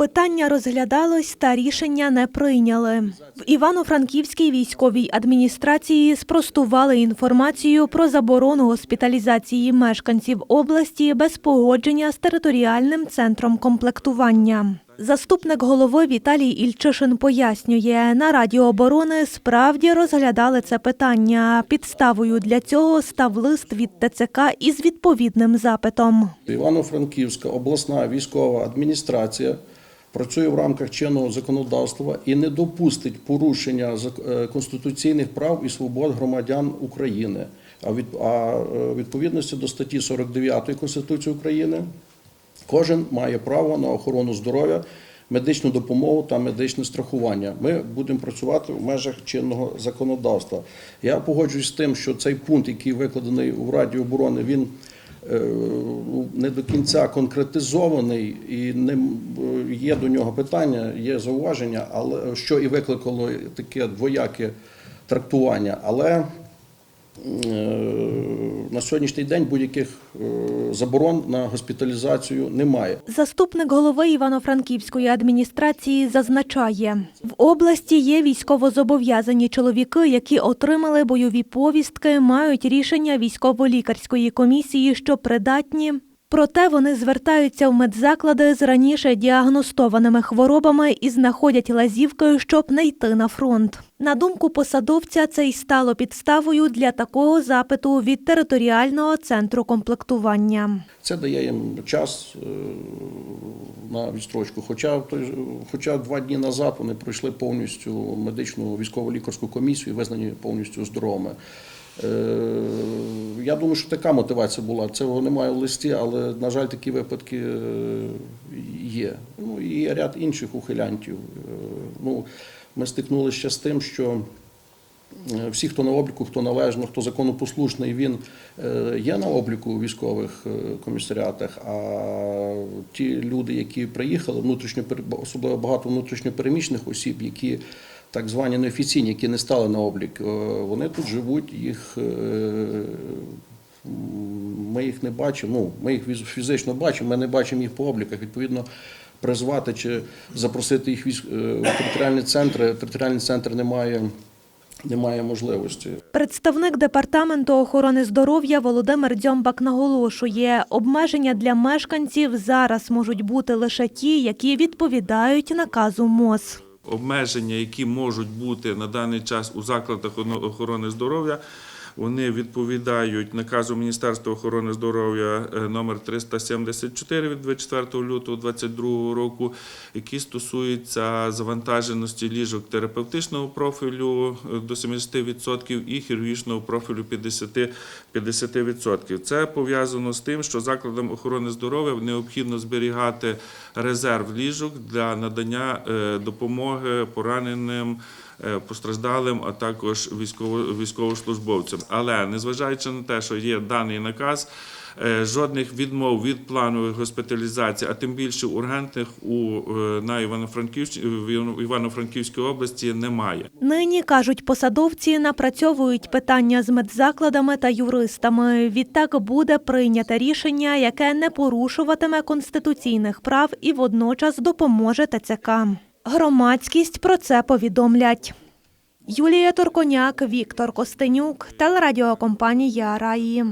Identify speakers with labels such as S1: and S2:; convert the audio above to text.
S1: Питання розглядалось та рішення не прийняли. В Івано-Франківській військовій адміністрації спростували інформацію про заборону госпіталізації мешканців області без погодження з територіальним центром комплектування. Заступник голови Віталій Ільчишин пояснює, на Раді оборони справді розглядали це питання. Підставою для цього став лист від ТЦК із відповідним запитом.
S2: Івано-Франківська обласна військова адміністрація працює в рамках чинного законодавства і не допустить порушення е, конституційних прав і свобод громадян України. А від а е, відповідності до статті 49 Конституції України кожен має право на охорону здоров'я, медичну допомогу та медичне страхування. Ми будемо працювати в межах чинного законодавства. Я погоджуюсь з тим, що цей пункт, який викладений у Раді оборони, він не до кінця конкретизований і не е, є до нього питання, є зауваження, але що і викликало таке двояке трактування. Але е, на сьогоднішній день будь-яких е, заборон на госпіталізацію немає.
S1: Заступник голови Івано-Франківської адміністрації зазначає, в області є військовозобов'язані чоловіки, які отримали бойові повістки, мають рішення військово-лікарської комісії, що придатні. Проте вони звертаються в медзаклади з раніше діагностованими хворобами і знаходять лазівки, щоб не йти на фронт. На думку посадовця, це й стало підставою для такого запиту від територіального центру комплектування.
S2: Це дає їм час е, на відстрочку. Хоча, хоча два дні назад вони пройшли повністю медичну військово-лікарську комісію визнані повністю здоровими. Я думаю, що така мотивація була. Цього немає в листі, але, на жаль, такі випадки е, є. Ну і ряд інших ухилянтів. Е, Ну, ми стикнулися з тим, що Е, всі, хто на обліку, хто належно, хто законопослушний, він є на обліку у військових комісаріатах. А ті люди, які приїхали, внутрішньо особливо багато внутрішньопереміщених осіб, які так звані неофіційні, які не стали на облік, е, вони тут живуть, їх. е, Ми їх не бачимо. Ну, ми їх фізично бачимо, ми не бачимо їх по обліках. Відповідно, призвати чи запросити їх військ- е, в територіальні центри. Територіальний центр не має, не має можливості.
S1: Представник департаменту охорони здоров'я Володимир Дзьомбак наголошує, обмеження для мешканців зараз можуть бути лише ті, які відповідають наказу МОЗ.
S3: Обмеження, які можуть бути на даний час у закладах охорони здоров'я. Вони відповідають наказу Міністерства охорони здоров'я е, номер 374 від 24 лютого 2022 року, який стосується завантаженості ліжок терапевтичного профілю е, до 70% і хірургічного профілю 50%. 50%. Це пов'язано з тим, що закладам охорони здоров'я необхідно зберігати резерв ліжок для надання е, допомоги пораненим. Е, Постраждалим, а також військово- військовослужбовцям. Але незважаючи на те, що є даний наказ, е, жодних відмов від планових госпіталізацій, а тим більше ургентних у е, на Івано-Франківській області немає.
S1: Нині, кажуть посадовці, напрацьовують питання з медзакладами та юристами. Відтак буде прийняте рішення, яке не порушуватиме конституційних прав і водночас допоможе ТЦК. Громадськість про це повідомлять. Юлія Турконяк, Віктор Костенюк, телерадіокомпанія Раї.